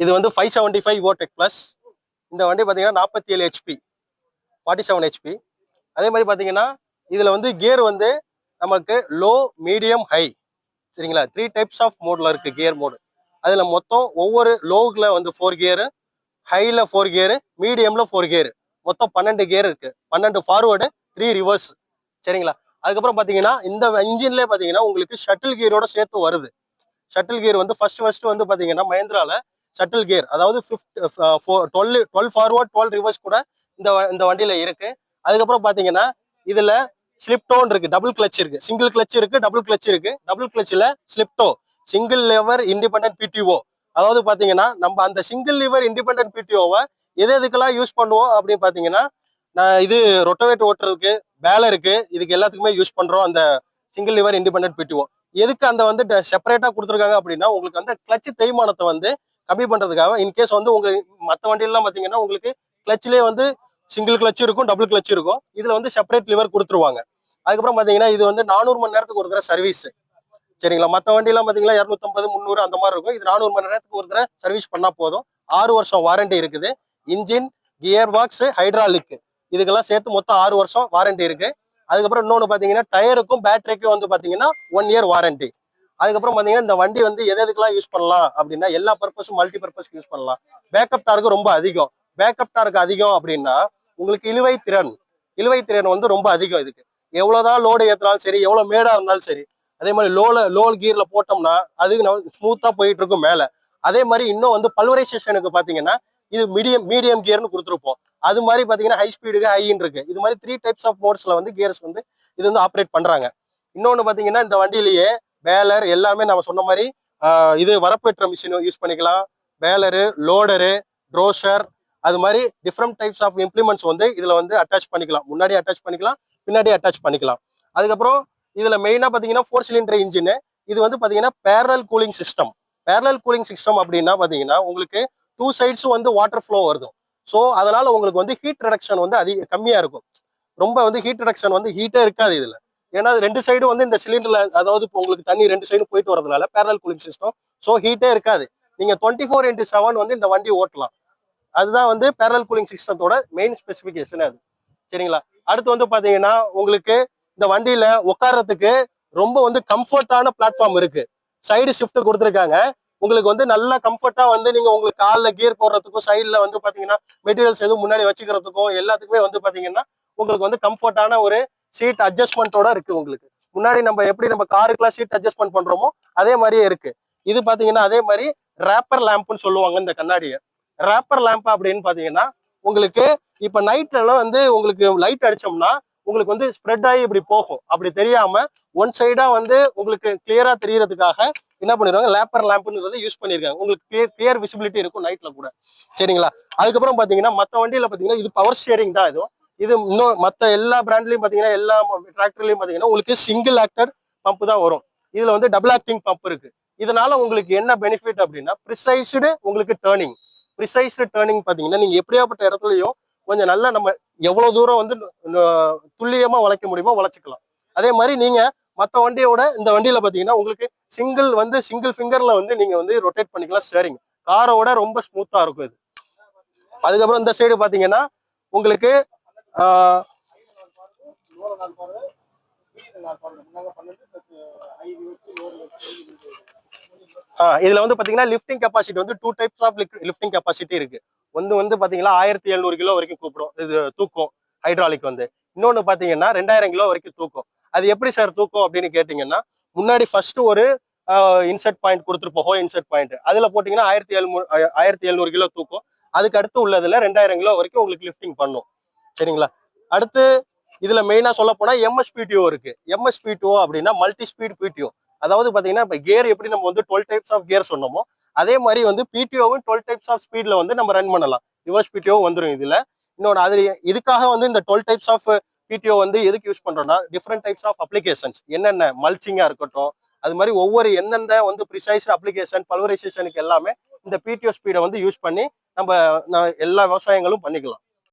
இது வந்து five seventy five ஓடெக் ப்ளஸ் இந்த வண்டி பார்த்தீங்கன்னா நாற்பத்தி ஏழு ஹெச்பி ஃபார்ட்டி செவன் ஹெச்பி அதே மாதிரி பார்த்தீங்கன்னா இதில் வந்து கியர் வந்து நமக்கு லோ மீடியம் ஹை சரிங்களா? த்ரீ டைப்ஸ் ஆஃப் மோடில் இருக்குது கியர் மோடு அதில் மொத்தம் ஒவ்வொரு லோவில் வந்து ஃபோர் கியரு ஹையில் ஃபோர் கியரு மீடியமில் ஃபோர் கியரு மொத்தம் பன்னெண்டு கியர் இருக்குது பன்னெண்டு ஃபார்வேர்டு த்ரீ ரிவர்ஸ் சரிங்களா? அதுக்கப்புறம் பார்த்தீங்கன்னா இந்த இன்ஜின்லேயே பார்த்தீங்கன்னா உங்களுக்கு ஷட்டில் கியரோட சேர்த்து வருது. ஷட்டில் கியர் வந்து ஃபர்ஸ்ட் ஃபர்ஸ்ட் வந்து பார்த்தீங்கன்னா மஹேந்திராவில் ஷட்டில் கியர் அதாவது fifth twelve twelve forward twelve reverse கூட இந்த வ- இந்த வண்டியில இருக்கு. அதுக்கப்புறம் பாத்தீங்கன்னா இதுல ஸ்லிப்டோன் இருக்கு. டபுள் கிளச் இருக்கு. சிங்கிள் கிளச் இருக்கு டபுள் கிளச் இருக்கு. டபுள் கிளச்ல ஸ்லிப்டோ சிங்கிள் லெவர் இண்டிபெண்டன்ட் பிடிஓ அதாவது பாத்தீங்கன்னா நம்ம அந்த சிங்கிள் லிவர் இண்டிபெண்டன்ட் பிடிஓவை எது எதுக்கெல்லாம் யூஸ் பண்ணுவோம் அப்படின்னு பாத்தீங்கன்னா நான் இது ரொட்டவேட் ஓட்டுறதுக்கு பேலருக்கு இதுக்கு எல்லாத்துக்குமே யூஸ் பண்றோம் அந்த சிங்கிள் லிவர் இண்டிபெண்டன்ட் பிடிஓ எதுக்கு அந்த வந்து செப்பரேட்டா கொடுத்துருக்காங்க அப்படின்னா உங்களுக்கு அந்த கிளச் தேய்மானத்தை வந்து கம்மி பண்றதுக்காக இன்கேஸ் வந்து உங்க மற்ற வண்டியெல்லாம் பாத்தீங்கன்னா உங்களுக்கு கிளச்சிலே வந்து சிங்கிள் கிளச் இருக்கும் டபுள் கிளச் இருக்கும். இதுல வந்து செப்பரேட் லிவர் கொடுத்துருவாங்க. அதுக்கப்புறம் பாத்தீங்கன்னா இது வந்து நானூறு மணி நேரத்துக்கு ஒரு தடவை சர்வீஸ் சரிங்களா? மற்ற வண்டியெல்லாம் பாத்தீங்கன்னா இரநூத்தம்பது முந்நூறு அந்த மாதிரி இருக்கும். இது நானூறு மணி நேரத்துக்கு ஒரு தடவை சர்வீஸ் பண்ணா போதும். ஆறு வருஷம் வாரண்டி இருக்குது. இன்ஜின் கியர் பாக்ஸ் ஹைட்ராலிக் இதுக்கெல்லாம் சேர்த்து மொத்தம் ஆறு வருஷம் வாரண்டி இருக்கு. அதுக்கப்புறம் இன்னொன்று பார்த்தீங்கன்னா டயருக்கும் பேட்டரிக்கும் வந்து பார்த்தீங்கன்னா ஒன் இயர் வாரண்டி அதுக்கப்புறம் பார்த்தீங்கன்னா இந்த வண்டி வந்து எது எதுக்கெல்லாம் யூஸ் பண்ணலாம் அப்படின்னா எல்லா பர்பஸும் மல்டி பர்பஸ்க்கு யூஸ் பண்ணலாம். பேக்கப் டார்க்கு ரொம்ப அதிகம். பேக்கப் டார்க்கு அதிகம் அப்படின்னா உங்களுக்கு இழுவை திறன் இழுவை திறன் வந்து ரொம்ப அதிகம் இதுக்கு. எவ்வளோதான் லோடு ஏற்றினாலும் சரி எவ்வளோ மேடாக இருந்தாலும் சரி அதே மாதிரி லோல லோல் கீரில் போட்டோம்னா அதுக்கு நம்ம ஸ்மூத்தாக போயிட்டு இருக்கும் மேலே. அதே மாதிரி இன்னும் வந்து பல்வரைசேஷனுக்கு பார்த்தீங்கன்னா இது மீடியம் மீடியம் கியர்னு கொடுத்துருப்போம். அது மாதிரி பார்த்தீங்கன்னா ஹை ஸ்பீடுக்கு ஹைன்னு இருக்கு. இது மாதிரி த்ரீ டைப்ஸ் ஆஃப் மோட்ஸில் வந்து கியர்ஸ் வந்து இது வந்து ஆப்ரேட் பண்ணுறாங்க இன்னொன்று பார்த்தீங்கன்னா இந்த வண்டியிலேயே பேலர் எல்லாமே நம்ம சொன்ன மாதிரி இது வரப்பேற்ற மிஷினும் யூஸ் பண்ணிக்கலாம். பேலரு லோடரு ட்ரோஷர் அது மாதிரி டிஃப்ரெண்ட் டைப்ஸ் ஆஃப் இம்ப்ளிமெண்ட்ஸ் வந்து இதில் வந்து அட்டாச் பண்ணிக்கலாம். முன்னாடி அட்டாச் பண்ணிக்கலாம் பின்னாடி அட்டாச் பண்ணிக்கலாம். அதுக்கப்புறம் இதில் மெயினாக பார்த்தீங்கன்னா ஃபோர் சிலிண்டர் இன்ஜின் இது வந்து பார்த்தீங்கன்னா barrel cooling system barrel cooling system அப்படின்னா பார்த்தீங்கன்னா உங்களுக்கு டூ சைட்ஸும் வந்து வாட்டர் ஃப்ளோ வருது. ஸோ அதனால் உங்களுக்கு வந்து ஹீட் ரிடக்ஷன் வந்து அதிக கம்மியாக இருக்கும். ரொம்ப வந்து ஹீட் ரிடக்ஷன் வந்து ஹீட்டே இருக்காது இதில். ஏன்னா அது ரெண்டு சைடும் வந்து இந்த சிலிண்டர்ல அதாவது இப்போ உங்களுக்கு தண்ணி ரெண்டு சைடும் போயிட்டு வரதுனால பேரல் கூலிங் சிஸ்டம் ஸோ ஹீட்டே இருக்காது. நீங்க டுவெண்ட்டி ஃபோர் இன்ட்டு செவன் வந்து இந்த வண்டி ஓட்டலாம். அதுதான் வந்து பேரல் கூலிங் சிஸ்டத்தோட மெயின் ஸ்பெசிஃபிகேஷன் அது. சரிங்களா? அடுத்து வந்து பாத்தீங்கன்னா உங்களுக்கு இந்த வண்டியில உட்கார்றதுக்கு ரொம்ப வந்து கம்ஃபர்டான பிளாட்ஃபார்ம் இருக்கு. சைடு ஷிஃப்ட் கொடுத்துருக்காங்க. உங்களுக்கு வந்து நல்லா கம்ஃபர்ட்டா வந்து நீங்க உங்களுக்கு காலில் கியர் போடுறதுக்கும் சைடில் வந்து பாத்தீங்கன்னா மெட்டீரியல்ஸ் எதுவும் முன்னாடி வச்சுக்கிறதுக்கும் எல்லாத்துக்குமே வந்து பாத்தீங்கன்னா உங்களுக்கு வந்து கம்ஃபர்டான ஒரு சீட் அட்ஜஸ்ட்மெண்ட்டோட இருக்கு உங்களுக்கு. முன்னாடி நம்ம எப்படி நம்ம காருக்குலாம் சீட் அட்ஜஸ்ட்மெண்ட் பண்றோமோ அதே மாதிரியே இருக்கு. இது பாத்தீங்கன்னா அதே மாதிரி ரேப்பர் லேம்ப்னு சொல்லுவாங்க இந்த கண்ணாடியை. ரேப்பர் லேம்ப் அப்படின்னு பாத்தீங்கன்னா உங்களுக்கு இப்ப நைட்ல வந்து உங்களுக்கு லைட் அடிச்சோம்னா உங்களுக்கு வந்து ஸ்ப்ரெட் ஆகி இப்படி போகும். அப்படி தெரியாம ஒன் சைடா வந்து உங்களுக்கு கிளியரா தெரியறதுக்காக என்ன பண்ணிருக்காங்க லேப்பர் லேம்ப்ன்றது யூஸ் பண்ணிருக்காங்க. உங்களுக்கு கிளியர் கிளியர் விசிபிலிட்டி இருக்கும் நைட்ல கூட. சரிங்களா? அதுக்கப்புறம் பாத்தீங்கன்னா மத்த வண்டியில பாத்தீங்கன்னா இது பவர் ஸ்டியரிங் தான் இதுவும் இது இன்னும் மற்ற எல்லா பிராண்ட்லையும் பார்த்தீங்கன்னா எல்லா டிராக்டர்லையும் பார்த்தீங்கன்னா உங்களுக்கு சிங்கிள் ஆக்டர் பம்ப் தான் வரும். இதில் வந்து டபுள் ஆக்டிங் பம்ப் இருக்கு. இதனால உங்களுக்கு என்ன பெனிஃபிட் அப்படின்னா ப்ரிசைஸ்டு உங்களுக்கு டேர்னிங் ப்ரிசைஸ்டு டேர்னிங் பார்த்தீங்கன்னா நீங்கள் எப்படியாப்பட்ட இடத்துலையும் கொஞ்சம் நல்லா நம்ம எவ்வளோ தூரம் வந்து துல்லியமாக துல்லியமா வளைக்க முடியுமோ வளைச்சுக்கலாம். அதே மாதிரி நீங்கள் மற்ற வண்டியோட இந்த வண்டியில் பார்த்தீங்கன்னா உங்களுக்கு சிங்கிள் வந்து சிங்கிள் ஃபிங்கரில் வந்து நீங்கள் வந்து ரொட்டேட் பண்ணிக்கலாம் ஸ்டேரிங் காரோட ரொம்ப ஸ்மூத்தாக இருக்கும் இது. அதுக்கப்புறம் இந்த சைடு பார்த்தீங்கன்னா உங்களுக்கு இதுல வந்து பாத்தீங்கன்னா லிஃப்டிங் கெப்பாசிட்டி வந்து two types of lifting capacity இருக்கு. ஒன்று வந்து பாத்தீங்கன்னா ஆயிரத்தி எழுநூறு கிலோ வரைக்கும் கூப்பிடும். இது தூக்கும் ஹைட்ராலிக் வந்து. இன்னொன்று பாத்தீங்கன்னா ரெண்டாயிரம் கிலோ வரைக்கும் தூக்கும். அது எப்படி சார் தூக்கும் அப்படின்னு கேட்டீங்கன்னா முன்னாடி ஃபர்ஸ்ட் ஒரு இன்செர்ட் பாயிண்ட் கொடுத்துருப்போம் ஹோ இன்செர்ட் பாயிண்ட் அதுல போட்டீங்கன்னா ஆயிரத்தி எழுநூறு ஆயிரத்தி எழுநூறு கிலோ தூக்கும். அதுக்கு அடுத்து உள்ளதுல ரெண்டாயிரம் கிலோ வரைக்கும் உங்களுக்கு லிஃப்டிங் பண்ணும். சரிங்களா? அடுத்து இதுல மெயினா சொல்ல போனா எம்எஸ்பிடிஓ இருக்கு. எம்எஸ்பிடிஓ அப்படின்னா மல்டி ஸ்பீட் பிடிஓ அதாவது பாத்தீங்கன்னா இப்போ கியர் எப்படி நம்ம வந்து டுவெல் டைப்ஸ் ஆஃப் கியர் சொன்னோமோ அதே மாதிரி வந்து பிடிஓவும் டுவெல் டைப்ஸ் ஆஃப் ஸ்பீட்ல வந்து நம்ம ரன் பண்ணலாம். ரிவர்ஸ் பிடிஓ வந்துடும் இதுல. இன்னொன்று அது இதுக்காக வந்து இந்த டுவெல் டைப்ஸ் ஆஃப் பிடிஓ வந்து எதுக்கு யூஸ் பண்றோம்னா டிஃப்ரெண்ட் டைப்ஸ் ஆஃப் அப்ளிகேஷன்ஸ் என்னென்ன மல்ச்சிங்கா இருக்கட்டும் அது மாதிரி ஒவ்வொரு எந்தெந்த வந்து ப்ரிசைஸ் அப்ளிகேஷன் பல்வரைசேஷனுக்கு எல்லாமே இந்த பிடிஓ ஸ்பீடை வந்து யூஸ் பண்ணி நம்ம எல்லா விவசாயங்களும் பண்ணிக்கலாம்.